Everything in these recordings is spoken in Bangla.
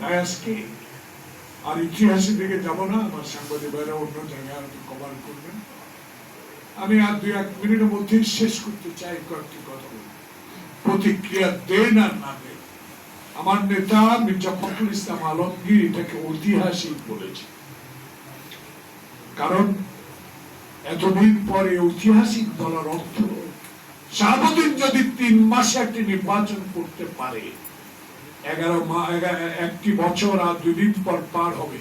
তাই আজকে আর ইতিহাসের দিকে যাব না, আমার অন্য জায়গায় কভার করবেন আমি আর এক মিনিটের মধ্যেই শেষ করতে চাই কয়েকটি কথা প্রতিক্রিয়া না আমার নেতা মির্জা ফখরুল ইসলাম আলমগীর এটাকে ঐতিহাসিক বলেছে। কারণ এতদিন পরে ঐতিহাসিক বলার অর্থ সারাদিন যদি তিন মাসে একটি নির্বাচন করতে পারে এগারো একটি বছর আর দুই দিন পর পার হবে।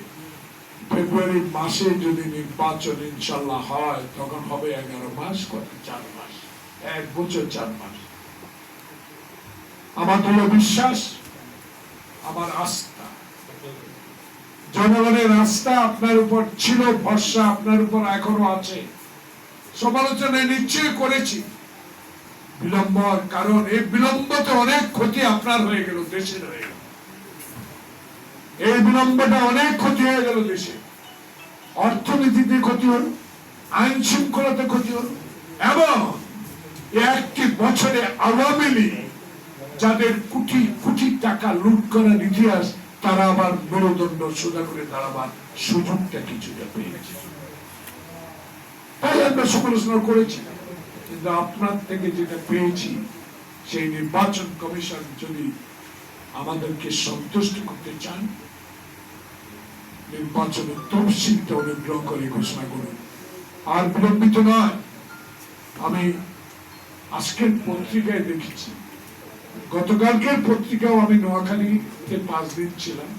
ফেব্রুয়ারি মাসে যদি নির্বাচন ইনশাল্লাহ হয়, তখন হবে এগারো মাস কত চার মাস। এক বছর চার মাস। আমার দৃঢ় বিশ্বাস, আমার আস্থা। জনগণের আস্থা আপনার উপর ছিল, ভরসা আপনার উপর এখনও আছে। সমালোচনা নিশ্চয় করেছি। বিলম্ব কারণ, এই বিলম্বতে অনেক ক্ষতি আপনার হয়ে গেল, দেশের হয়ে গেল। এই বিলম্বটা অনেক ক্ষতি হয়ে গেল দেশে। অর্থনীতিতে ক্ষতি হল, আইন শৃঙ্খলাতে ক্ষতি হল, এবং একটি বছরে আওয়ামী লীগ, যাদের কোটি কোটি টাকা লুট করার ইতিহাস, তারা আবার মেরুদণ্ড সোজা করে দাঁড়াবার সুযোগটা কিছুটা পেয়েছে। তাই আমরা সমালোচনা করেছি। কিন্তু আপনার থেকে যেটা পেয়েছি, সেই নির্বাচন কমিশন যদি আমাদেরকে সন্তুষ্ট করতে চান, নির্বাচনের তফসিলটা অনুগ্রহ করে ঘোষণা করুন। আর বিলম্বিত নয়, আমি আজকের পত্রিকায় দেখেছি, গতকালকের পত্রিকাও আমি নোয়াখালীতে পাঁচ দিন ছিলাম।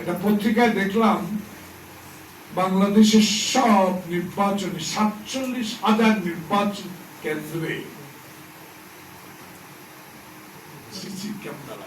একটা পত্রিকায় দেখলাম বাংলাদেশের সব নির্বাচনে সাতচল্লিশ হাজার নির্বাচন কেন্দ্রে সিসি ক্যামেরা